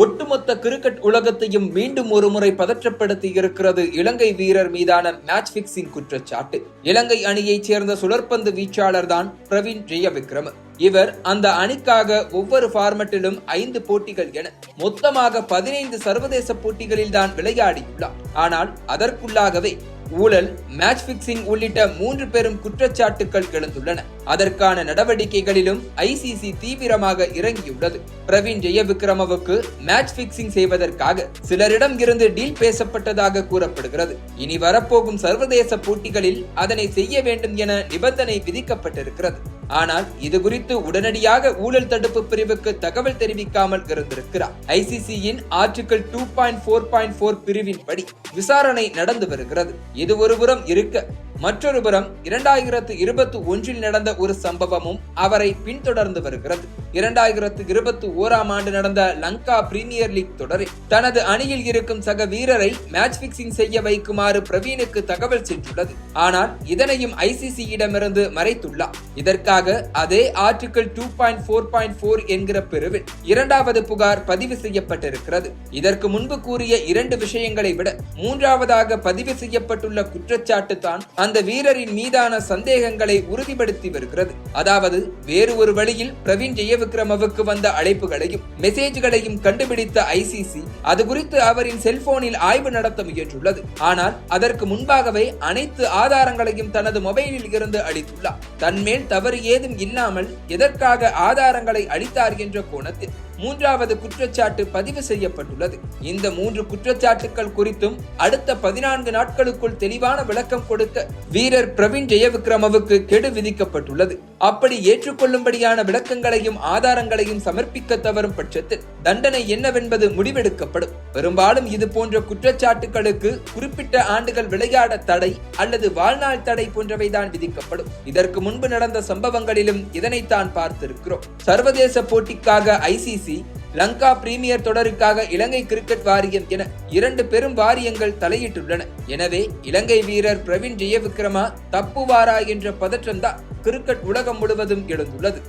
ஒட்டுமொத்த கிரிக்கெட் உலகத்தையும் மீண்டும் ஒருமுறை பதற்றப்படுத்தி இருக்கிறது இலங்கை வீரர் மீதான மேட்ச் பிக்சிங் குற்றச்சாட்டு. இலங்கை அணியைச் சேர்ந்த சுழற்பந்து வீச்சாளர் தான் பிரவீன் ஜெயவிக்ரம. இவர் அந்த அணிக்காக ஒவ்வொரு ஃபார்மட்டிலும் ஐந்து போட்டிகள் என மொத்தமாக பதினைந்து சர்வதேச போட்டிகளில் தான் விளையாடியுள்ளார். ஆனால் அதற்குள்ளாகவே ஊழல் மேட்ச் பிக்சிங் உள்ளிட்ட மூன்று பெரும் குற்றச்சாட்டுகள் எழுந்துள்ளன. அதற்கான நடவடிக்கைகளிலும் ஐசிசி தீவிரமாக இறங்கியுள்ளது. பிரவீன் ஜெயவிக்ரமவுக்கு மேட்ச் பிக்சிங் செய்வதற்காக சிலரிடம் இருந்து டீல் பேசப்பட்டதாக கூறப்படுகிறது. இனி வரப்போகும் சர்வதேச போட்டிகளில் அதனை செய்ய வேண்டும் என நிபந்தனை விதிக்கப்பட்டிருக்கிறது. ஆனால் இது குறித்து உடனடியாக ஊழல் தடுப்பு பிரிவுக்கு தகவல் தெரிவிக்காமல் இருந்திருக்கிறார். ஐசிசியின் article two point four point four பிரிவின் படி விசாரணை நடந்து வருகிறது. இது ஒருபுறம் இருக்க மற்றொரு புறம் இரண்டாயிரத்து இருபத்தி ஒன்றில் நடந்த ஒரு சம்பவமும் அவரை பின்தொடர்ந்து வருகிறது. இரண்டாயிரத்து இருபத்தி ஓராம் ஆண்டு நடந்த லங்கா பிரீமியர் லீக் தொடரில் தனது அணியில் இருக்கும் சக வீரரை மேட்ச் பிக்சிங் செய்ய வைக்குமாறு பிரவீனுக்கு தகவல் சென்றுள்ளது. ஆனால் இதனையும் ஐசிசியிடமிருந்து மறைத்துள்ளார். இதற்காக அதே article two point four point four என்கிற பிரிவில் இரண்டாவது புகார் பதிவு செய்யப்பட்டிருக்கிறது. இதற்கு முன்பு கூறிய இரண்டு விஷயங்களை விட மூன்றாவதாக பதிவு செய்யப்பட்டுள்ள குற்றச்சாட்டு தான் அந்த வீரரின் மீதான சந்தேகங்களை உறுதிப்படுத்தி வருகிறது. அதாவது வேறு ஒரு வழியில் பிரவீன் ஜெயவிக்ரமவுக்கு வந்த அழைப்புகளையும் மெசேஜ்களையும் கண்டுபிடித்த ஐசிசி அது குறித்து அவரின் செல்போனில் ஆய்வு நடத்த முயன்றுள்ளது. ஆனால் அதற்கு முன்பாகவே அனைத்து ஆதாரங்களையும் தனது மொபைலில் இருந்து அளித்துள்ளார். தன்மேல் தவறு ஏதும் இல்லாமல் எதற்காக ஆதாரங்களை அளித்தார் என்ற கோணத்தில் மூன்றாவது குற்றச்சாட்டு பதிவு செய்யப்பட்டுள்ளது. இந்த மூன்று குற்றச்சாட்டுகள் குறித்தும் அடுத்த பதினான்கு நாட்களுக்குள் தெளிவான விளக்கம் கொடுக்க வீரர் பிரவீன் ஜெயவிக்ரமவுக்கு கெடு விதிக்கப்பட்டுள்ளது. அப்படி ஏற்றுக்கொள்ளும்படியான விளக்கங்களையும் ஆதாரங்களையும் சமர்ப்பிக்க தவறும் பட்சத்தில் தண்டனை என்னவென்பது முடிவெடுக்கப்படும். பெரும்பாலும் இது போன்ற குற்றச்சாட்டுகளுக்கு குறிப்பிட்ட ஆண்டுகள் விளையாட தடை அல்லது வாழ்நாள் தடை போன்றவைதான் விதிக்கப்படும். இதற்கு முன்பு நடந்த சம்பவங்களிலும் இதனைத்தான் பார்த்திருக்கிறோம். சர்வதேச போட்டிக்காக ஐசிசி லங்கா பிரீமியர் தொடருக்காக இலங்கை கிரிக்கெட் வாரியம் என இரண்டு பெரும் வாரியங்கள் தலையிட்டுள்ளன. எனவே இலங்கை வீரர் பிரவீன் ஜெயவிக்ரமா தப்புவாரா என்ற பதற்றம்தான் கிரிக்கெட் உலகம் முழுவதும் எழுந்துள்ளது.